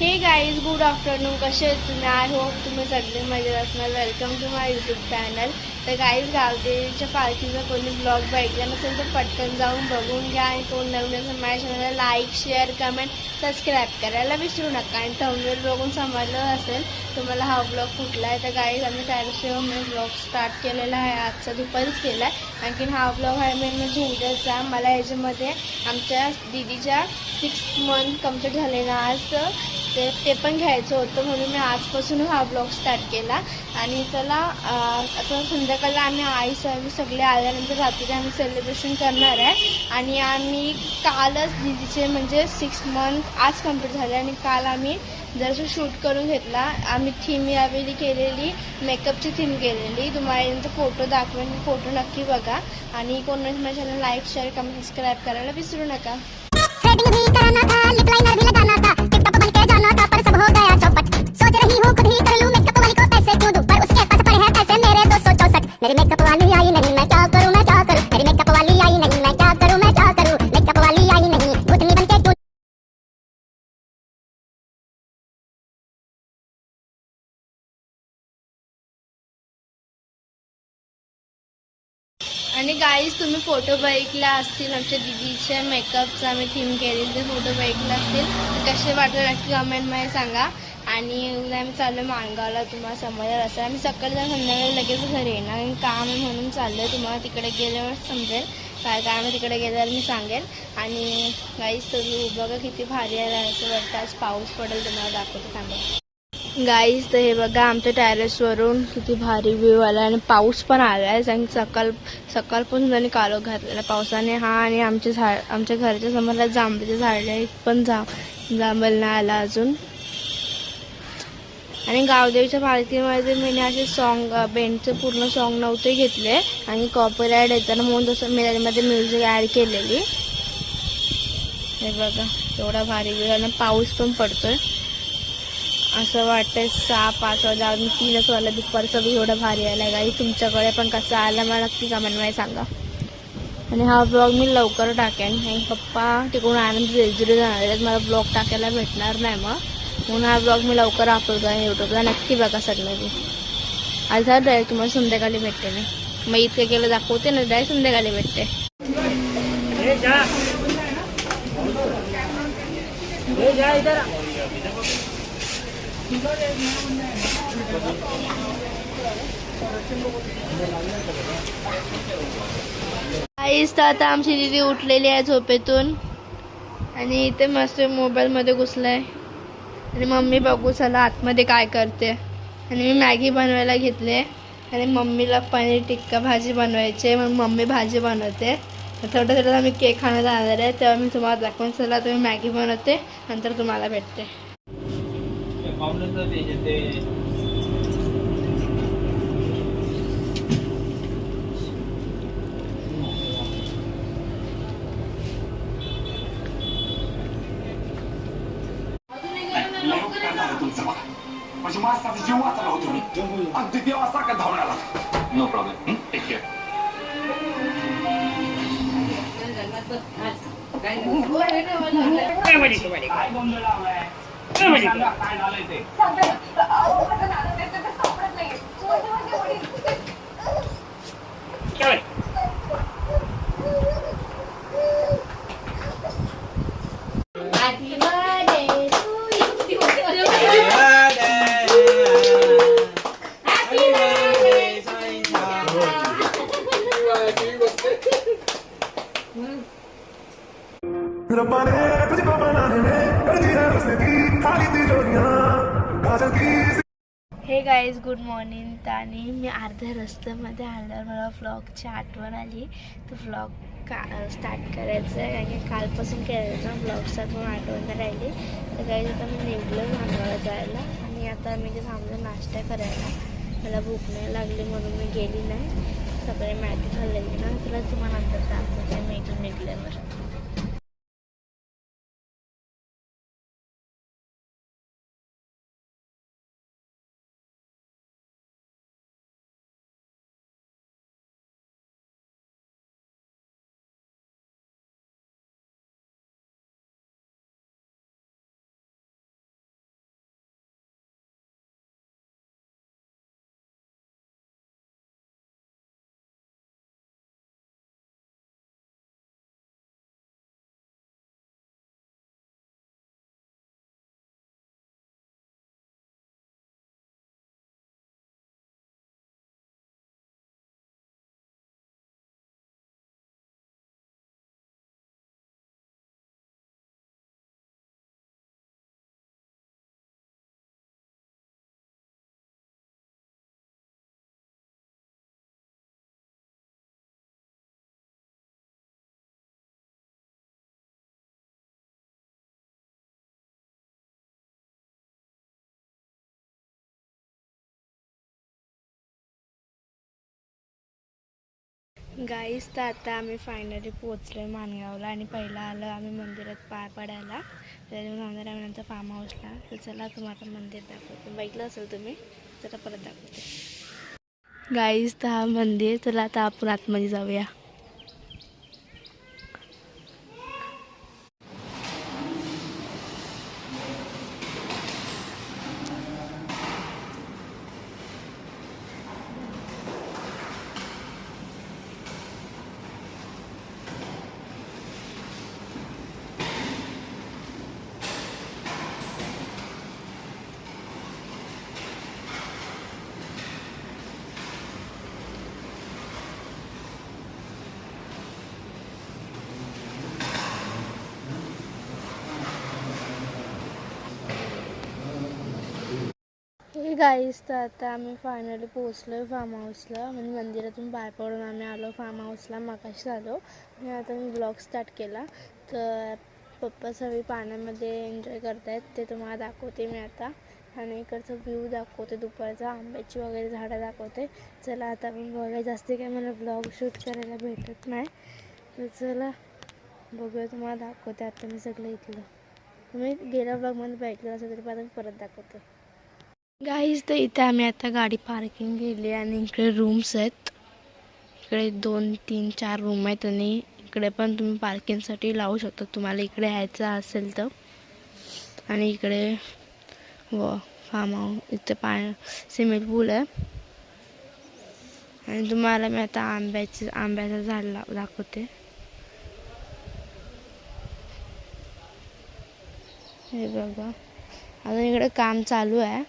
हे guys good afternoon कसे आहेत तुम्ही? आय होप तुम्ही सगळे मजेत असणार. Welcome to my YouTube channel तर गाईज गावदेवीच्या पालखीचा कोणी ब्लॉग बघितला नसेल तर पटकन जाऊन बघून घ्या आणि कोण नवीन असेल माझ्या चॅनलला लाईक शेअर कमेंट सबस्क्राईब करायला विसरू नका. आणि थंबनेल बघून समजलं असेल तुम्हाला हा ब्लॉग कुठला आहे तर गाईज आम्ही त्याच्याशिवाय मी ब्लॉग स्टार्ट केलेला आहे. आजचा दुपारीच केला आहे आणखीन हा ब्लॉग आहे मेन म्हणजे उद्याचा. मला याच्यामध्ये आमच्या दिदीच्या सिक्स मंथ कंप्लीट झाले ना आज. ते ते पण घ्यायचं होतं म्हणून मी आजपासून हा ब्लॉग स्टार्ट केला. आणि त्याला आता संध्याकाळला आम्ही आई आम्ही सगळे आल्यानंतर रात्री आम्ही सेलिब्रेशन करणार आहे आणि आम्ही कालच दिदीचे म्हणजे सिक्स मंथ आज कंप्लीट झाले आणि काल आम्ही जरासं शूट करून घेतला आम्ही थीम यावेळी केलेली मेकअपची थीम केलेली तुम्हाला फोटो दाखवेन फोटो नक्की बघा आणि कोण माझ्या channel like share comment subscribe करायला विसरू नका थ्रेडिंग भी कराना था कर लाइनर आणि गाईज तुम्ही फोटो बघितला असतील आमच्या दिदीच्या मेकअपचा आम्ही थीम केलेले ते फोटो बघितला असतील तर कसे वाटले नक्की कमेंटमध्ये सांगा. आणि उद्या आम्ही चाललो माणगावला तुम्हाला समजलं असेल. आम्ही सकाळी जाऊन संध्याकाळी लगेच घरी येणार आणि काम आहे म्हणून चाललं आहे तुम्हाला तिकडे गेल्यावर समजेल. काय काय आम्ही तिकडे गेल्यावर मी सांगेन आणि गाईज तुम्ही बघा किती भारी आहे. असं वाटतं आज पाऊस पडेल तुम्हाला दाखवतो थांबा. गाईज तर हे बघा आमच्या टॅरेसवरून किती भारी व्ह्यू आला आणि पाऊस पण आला आहे आणि सकाळ सकाळपासून त्यांनी कालो घातलेला पावसाने हा आणि आमचे झाड आमच्या घरच्या समोरला जांभळीचे झाड आहेत पण जा जांभल नाही आला अजून. आणि गावदेवीच्या पालखीमध्ये मी असे सॉन्ग बेंडचे पूर्ण सॉन्ग नव्हते घेतले. आणि कॉपीराईट येताना म्हणून तसं मी त्याच्यामध्ये म्युझिक ॲड केलेली. हे बघा एवढा भारी व्ह्यू आणि पाऊस पण पडतोय. असं वाटतंय सहा पाच वाजा अजून तीनच वाजला दुपारचं बी एवढं भारी आला गाई तुमच्याकडे पण कसा आला मला नक्की कमेंटमध्ये सांगा. आणि हा ब्लॉग मी लवकर टाकेन. आणि पप्पा तिकडून आनंद जेजुरी जाणार आहेत. मला ब्लॉग टाकायला भेटणार नाही मग. म्हणून हा ब्लॉग मी लवकर अपलोड करेन यूट्यूबला नक्की बघा सगळ्यांनी आज हा डायरेक्ट तुम्हाला संध्याकाळी भेटते मी. मग इतके गेलं दाखवते ना डायरेक्ट संध्याकाळी भेटते. आईस तर आता आमची दिदी उठलेली आहे झोपेतून. आणि इथे मस्त मोबाईलमध्ये घुसलाय. आणि मम्मी बघू चला आतमध्ये काय करते. आणि मी मॅगी बनवायला घेतले. आणि मम्मीला पनीर टिक्का भाजी बनवायची. आहे म्हणून मम्मी भाजी बनवते. थोडं थोडं आम्ही केक खाणं जाणार आहे. तेव्हा मी तुम्हाला दाखवून चला तुम्ही मॅगी बनवते. नंतर तुम्हाला भेटते. पाहुण्याचं ते ते म्हणजे माणसाचा जीव वाचला होतो मी अगदी देवासारखा धावून आला नो प्रॉब्लेम टेक केअर काय गोंधळ लावलाय सांगा, काय झालंय ते हे गाईज गुड मॉर्निंग आणि मी अर्ध्या रस्त्यामध्ये आल्यावर मला व्लॉगची आठवण आली. तो व्लॉग का स्टार्ट करायचं आहे कारण की कालपासून केलं ना पण आठवण राहिली. तर गाईज आता मी निघलो भांडवाला जायला. आणि आता मी ते थांबलो नाश्ता करायला. मला भूक नाही लागली म्हणून मी गेली नाही. सगळे मॅगी खाल्लेली ना. तुला तुम्हाला नंतर दाखवते मी इथून निघल्यावर. गाईस तर आता आम्ही फायनली पोचलो आहे माणगावला आणि पहिला आलो आम्ही मंदिरात पाय पडायला. त्याच्यामुळे आम्ही नंतर फार्म हाऊसला तर चला तुम्हाला मंदिर दाखवते. बघितलं असेल तुम्ही? चला परत दाखवते. गाईस तर हा मंदिर. चला आता आपण आतमध्ये जाऊया हे गाईस तर आता आम्ही फायनली पोचलो आहे फार्म हाऊसला म्हणजे मंदिरातून बाहेर पडून आम्ही आलो फार्म हाऊसला मागाशी आलो आणि आता मी ब्लॉग स्टार्ट केला. तर पप्पा सगळी पाण्यामध्ये एन्जॉय करतायत. ते तुम्हाला दाखवते मी आता. आणि इकडचं व्ह्यू दाखवते दुपारचा आंब्याची वगैरे झाडं दाखवते. चला आता मी बघायला जास्त काय मला ब्लॉग शूट करायला भेटत नाही. तर चला बघूया तुम्हाला दाखवते आता मी सगळं इथलं. तुम्ही गेल्या ब्लॉगमध्ये बघितलं असेल तरी पण परत दाखवते. गाईज तर इथे आम्ही आता गाडी पार्किंग केली आणि इकडे रूम्स आहेत. इकडे दोन तीन चार रूम आहेत आणि इकडे पण तुम्ही पार्किंगसाठी लावू शकता. तुम्हाला इकडे यायचं असेल तर. आणि इकडे व फार्म हाऊस इथे पाय स्विमिंग पूल आहे. आणि तुम्हाला मी आता आंब्याची आंब्याचं झाड लाव दाखवते. हे बघा. अजून इकडे काम चालू आहे.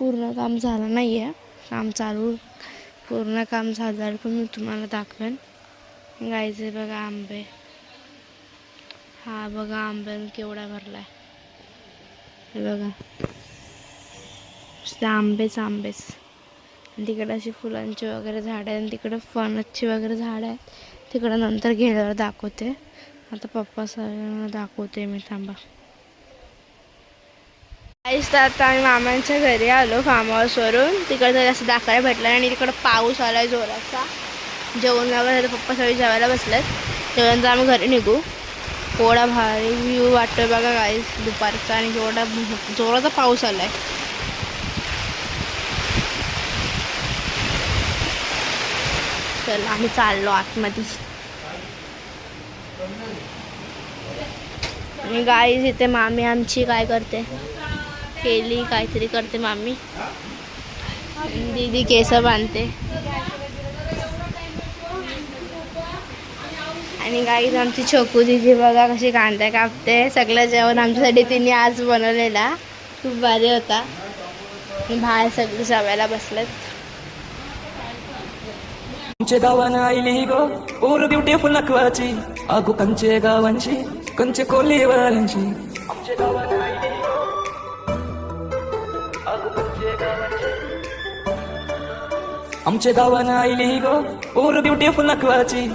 पूर्ण काम झालं नाही आहे काम चालू पूर्ण काम झाल्यावर पण मी तुम्हाला दाखवेन. गायचे बघा आंबे. हा बघा आंबे केवढा भरला आहे बघा. नुसते आंबेच आंबेच. तिकडं तिकडे अशी फुलांची वगैरे झाडं आहे आणि तिकडं फणसची वगैरे झाडं आहेत. तिकडं नंतर गेल्यावर दाखवते. आता पप्पा सगळ्यांना दाखवते मी थांबा. तर आता आम्ही मामांच्या घरी आलो फार्म हाऊसवरून तिकडं असं दाखवायला भेटलं आणि तिकडं पाऊस आलाय जोराचा. जेवण वगैरे पप्पा सगळे जेवायला बसलेत. त्याच्यानंतर आम्ही घरी निघू. केवढा भारी व्ह्यू वाटतोय बघा गाईस दुपारचा आणि जेवढा जोराचा पाऊस आला आहे चल आम्ही चाललो आतमध्ये. आणि गाईज इथे मामी आमची काय करते? केली काहीतरी करते मामी. दीदी केस बांधते. आणि गाईज आमची छोकू दिदी बघा कशी कांदा कापते. सगळं जेवण आमच्यासाठी तिने आज बनवलेला. खूप भारी होता. बाहेर सगळी जेवायला बसलेत. आमचे गावानं आईली गो ओर ब्युटिफुल नकवाची. अगो कंचे गावांची कंचे कोलीवारांची आमचे गावानं आईली आमच्या आमचे गावानं आईली गो. Or beautiful नकवाची